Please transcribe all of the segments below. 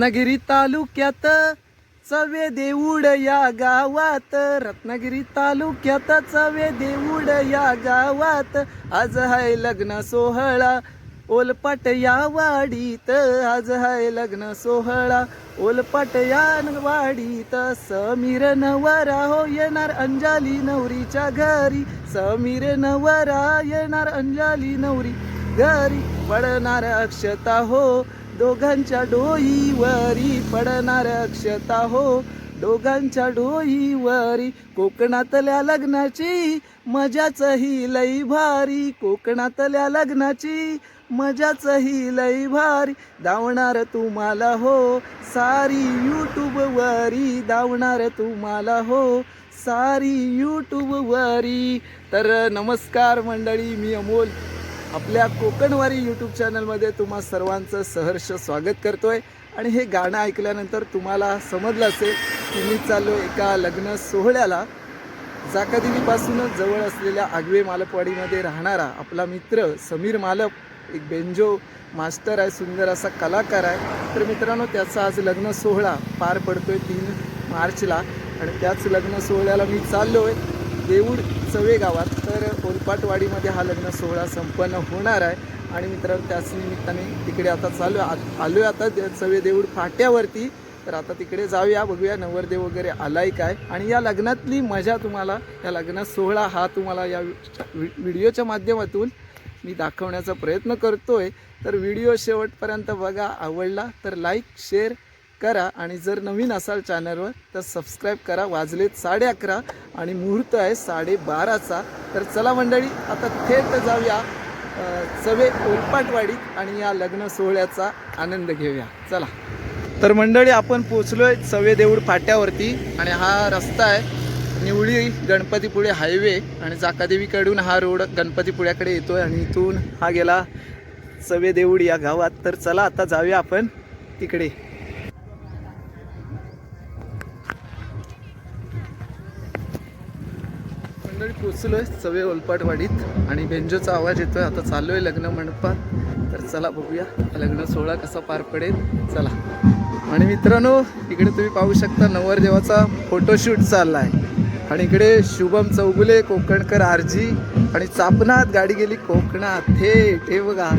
रत्नागिरी तालुक्यात. चवे देऊड या गावात. रत्नागिरी तालुक्यात चवे देऊड या गावात. आज हाय लग्न सोहळा. ओलपाट या वाडीत. आज हाय लग्न सोहळा. ओलपाट या वाडीत. समीर नवरा हो येणार अंजाली नवरीच्या घरी. समीर नवरा येणार अंजाली नवरी घरी. पडणार अक्षता हो. दोघांच्या डोईवरी पडणार अक्षता हो. दोघांच्या डोईवरी कोकणातल्या लग्नाची मजाच ही लई भारी. कोकणातल्या लग्नाची मजाच ही लई भारी. धावणार तुम्हाला हो. सारी यूट्यूबवरी धावणार तुम्हाला हो. सारी यूट्यूबवरी. तर नमस्कार मंडळी मी अमोल. आपल्या कोकणवारी यूट्यूब चॅनलमध्ये तुम्हा सर्वांचं सहर्ष स्वागत करतोय. आणि हे गाणं ऐकल्यानंतर तुम्हाला समजलं असेल की मी चाललो एका लग्न सोहळ्याला. जाकादेवीपासूनच जवळ असलेल्या आगवे मालपवाडीमध्ये राहणारा आपला मित्र समीर मालक एक बेंजो मास्टर आहे सुंदर असा कलाकार आहे. तर मित्रांनो त्याचा आज लग्न सोहळा पार पडतोय तीन मार्चला. आणि त्याच लग्न सोहळ्याला मी चाललो आहे देऊळ चवे गावात. तर ओलपाटवाडीमध्ये हा लग्न सोहळा संपन्न होणार आहे. आणि मित्रांनो त्याच निमित्ताने तिकडे आता चालू आलो आहे आता चवे देऊळ फाट्यावरती. तर आता तिकडे जाऊया बघूया नवरदेव वगैरे आलाय काय. आणि या लग्नातली मजा तुम्हाला या लग्न सोहळा हा तुम्हाला या व्हिडिओच्या माध्यमातून मी दाखवण्याचा प्रयत्न करतोय. तर व्हिडिओ शेवटपर्यंत बघा आवडला तर लाईक शेअर करा आणि जर नवीन असाल चॅनलवर तर सबस्क्राईब करा. वाजलेत साडे अकरा आणि मुहूर्त आहे साडेबाराचा तर चला मंडळी आता थेट जाऊया सवे ओलपाटवाडीत आणि या लग्न सोहळ्याचा आनंद घेऊया. चला. तर मंडळी आपण पोचलो आहे सवे देऊळ फाट्यावरती आणि हा रस्ता आहे निवळी गणपतीपुळे हायवे आणि जाकादेवीकडून हा रोड गणपतीपुळ्याकडे येतो आहे आणि इथून हा गेला सवे देऊळ या गावात. तर चला आता जाऊया आपण तिकडे. पोचलो आहे चवे ओलपाटवाडीत आणि बेंजोचा आवाज येतोय. आता चालू आहे लग्न मंडपात. तर चला बघूया. लग्न सोहळा कसा पार पडेल? चला. आणि मित्रांनो इकडे तुम्ही पाहू शकता नवरदेवाचा फोटोशूट चालला आहे आणि इकडे शुभम चौगुले कोकणकर आरजी आणि चापनात गाडी गेली. कोकणात. थेट हे बघा.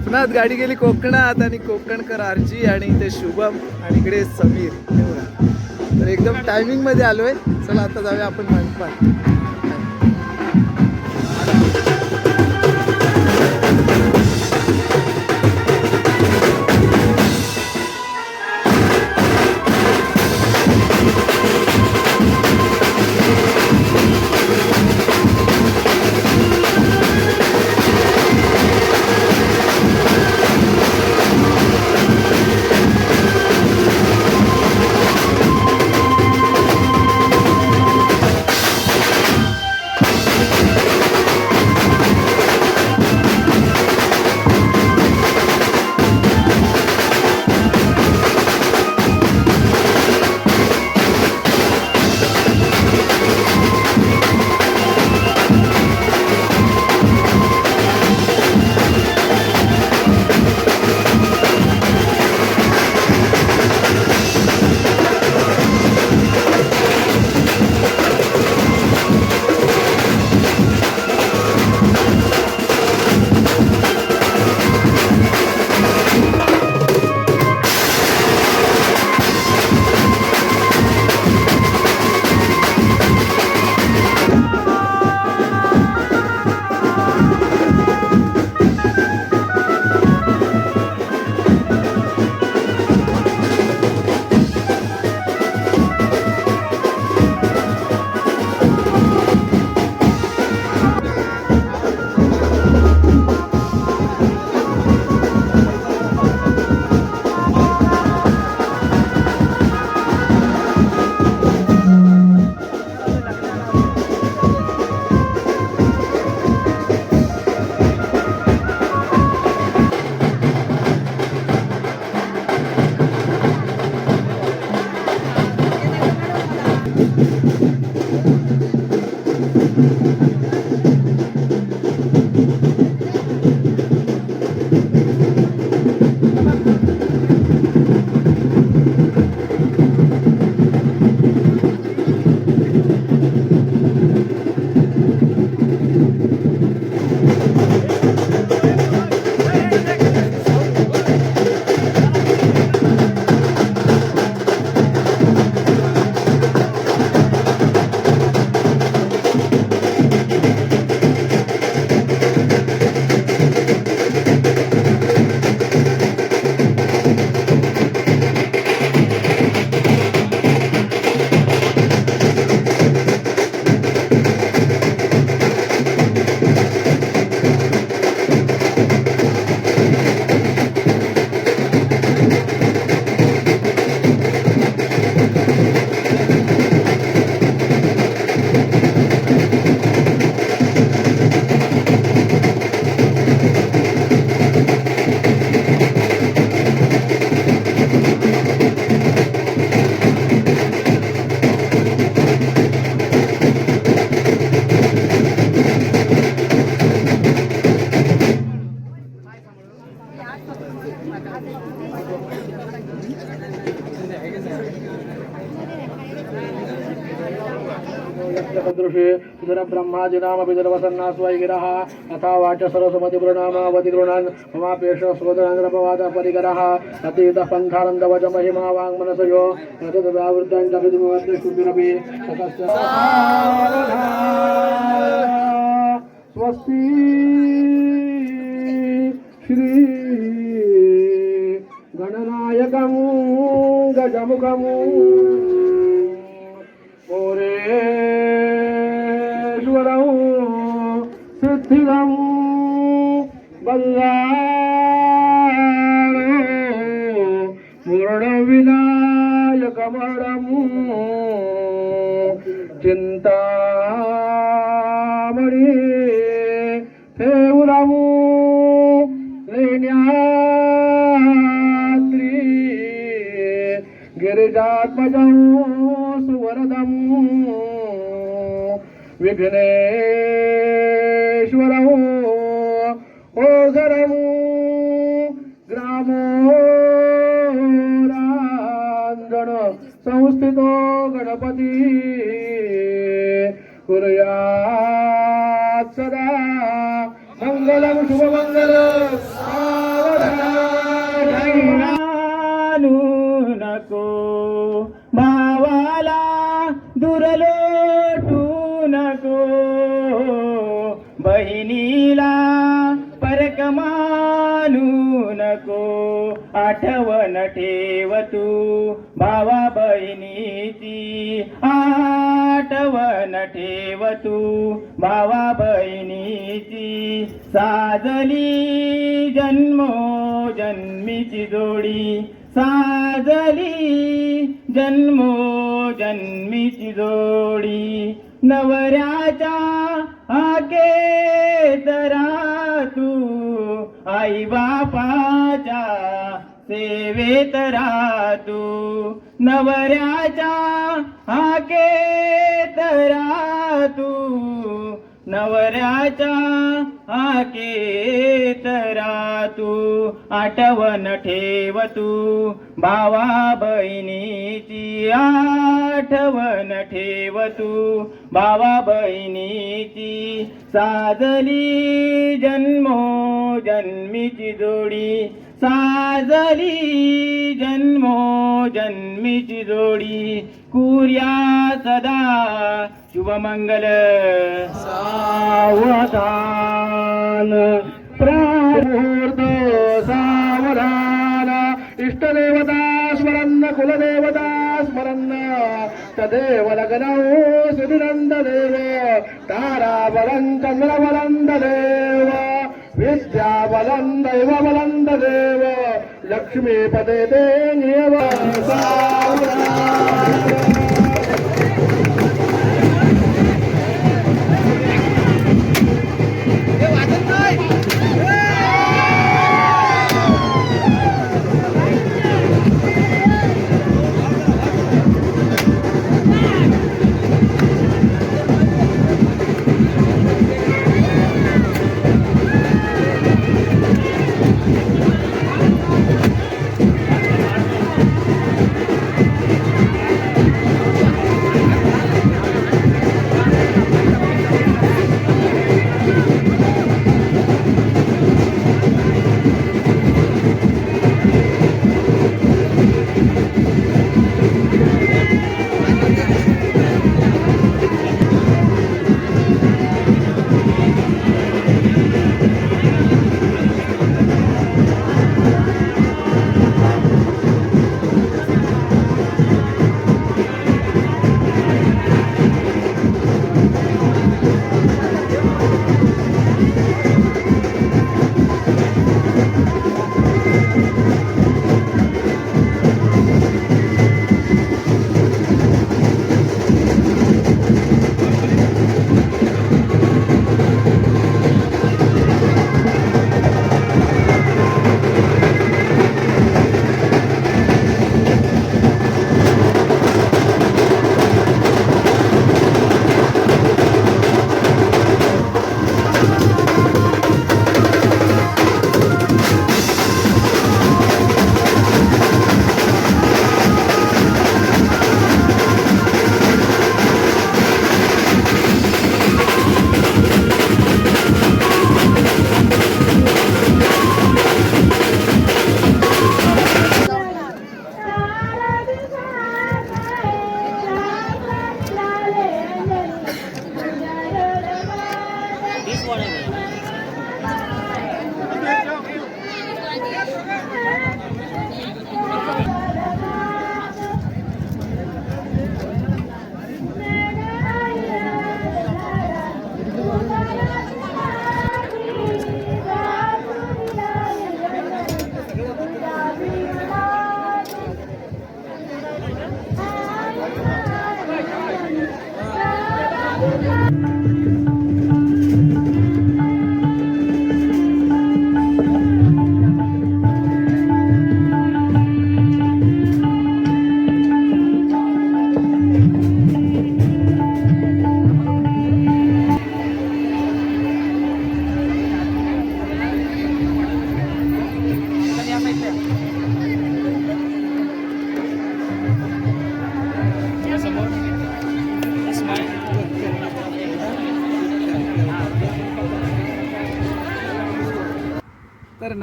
सपनात गाडी गेली कोकणात आणि कोकणकर आरजी आणि इथे शुभम आणि इकडे समीर. तर एकदम टायमिंगमध्ये आलोय. चला आता जाऊया आपण मंडपात सुधर ब्रह्मादिनामभिधर्वसन्नास्वैगिरः तथा वाच सरस्वतीपुरनामावति गृणान् ममापेश स्वदरान्द्रपवाद अतीतः पन्थानन्दवच महिमा वाङ्मनसयो तद्व्यावृत्ताञ्चभिधिमवद्यशुभिरपि स्वस्ति श्री गणनायकमु गजमुखमु ओरे స్థిరం బంగారు మురణ వినాయక మరము చింతామణి దేవులము లేన్యాత్రి గిరిజాత్మజం సువరదము విఘ్నే विघ्नेश्वरं हो, ओघरं ग्रामो राञ्जन संस्थितो हो गणपती कुर्यात् सदा मङ्गलं शुभमङ्गलं सावधानम्. आणू नको भावाला दुरलोटू नको बहिणीला परकमानू नको आठवण ठेव तू. भावा बहिणीची आठवण ठेव तू. भावा बहिणीची साजली जन्मो जन्मीची जोडी. साजली जन्मो जन्मीची जोडी. नवऱ्याच्या हाके तरा तू आई बापाच्या सेवेत राहा तू नवऱ्याच्या हाके तरा तू नवऱ्याच्या हाके तरा तू आठवण ठेव तू. भावा बहिणीची आठवण ठेव तू भावा बहिणीची साजली जन्मो जन्मीची जोडी. साजली जन्मो जन्मीची जोडी. कुर्या सदा शुभमंगल. सावधान प्रामुहूर्त ఇష్టదేవతా స్మరన్న కులదేవతా స్మరన్న తదేవ లగ్నౌ శిబిరందదేవ తారాబలం చంద్రబలందదేవ విద్యాబలం దైవబలందదేవ లక్ష్మీపదే దేవ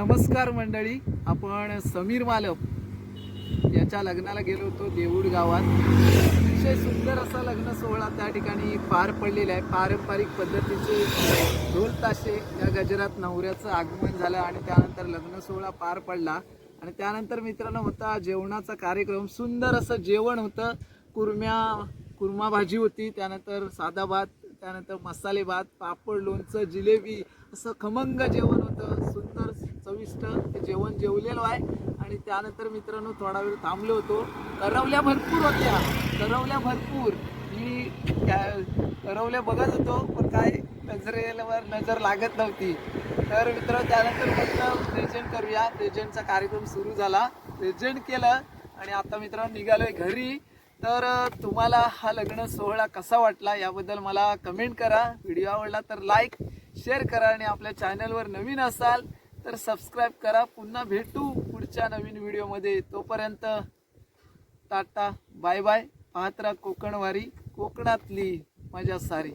नमस्कार मंडळी आपण समीर मालप याच्या लग्नाला गेलो होतो देऊळ गावात. अतिशय सुंदर असा लग्न सोहळा त्या ठिकाणी पार पडलेला आहे. पारंपरिक पद्धतीचे ढोल ताशे या गजरात नवऱ्याचं आगमन झालं आणि त्यानंतर लग्न सोहळा पार पडला. आणि त्यानंतर मित्रांनो होता जेवणाचा कार्यक्रम. सुंदर असं जेवण होतं. कुर्म्या कुर्मा भाजी होती. त्यानंतर साधा भात त्यानंतर मसाले भात पापड लोणचं जिलेबी असं खमंग जेवण होतं. चविष्ट जेवण जेवलेलो आहे. आणि त्यानंतर मित्रांनो थोडा वेळ थांबलो होतो. करवल्या भरपूर होत्या. करवल्या भरपूर. मी करवल्या बघत होतो पण काय नजरेवर नजर लागत नव्हती. तर मित्र त्यानंतर म्हटलं प्रेझेंट करूया. प्रेझेंटचा कार्यक्रम सुरू झाला. प्रेझेंट केलं. आणि आता मित्रांनो निघालोय घरी. तर तुम्हाला हा लग्न सोहळा कसा वाटला याबद्दल मला कमेंट करा. व्हिडिओ आवडला तर लाईक शेअर करा. आणि आपल्या चॅनलवर नवीन असाल तर सबस्क्राईब करा. पुन्हा भेटू पुढच्या नवीन व्हिडिओमध्ये तोपर्यंत टाटा बाय बाय पाहत राहा कोकणवारी कोकणातली मजा सारी.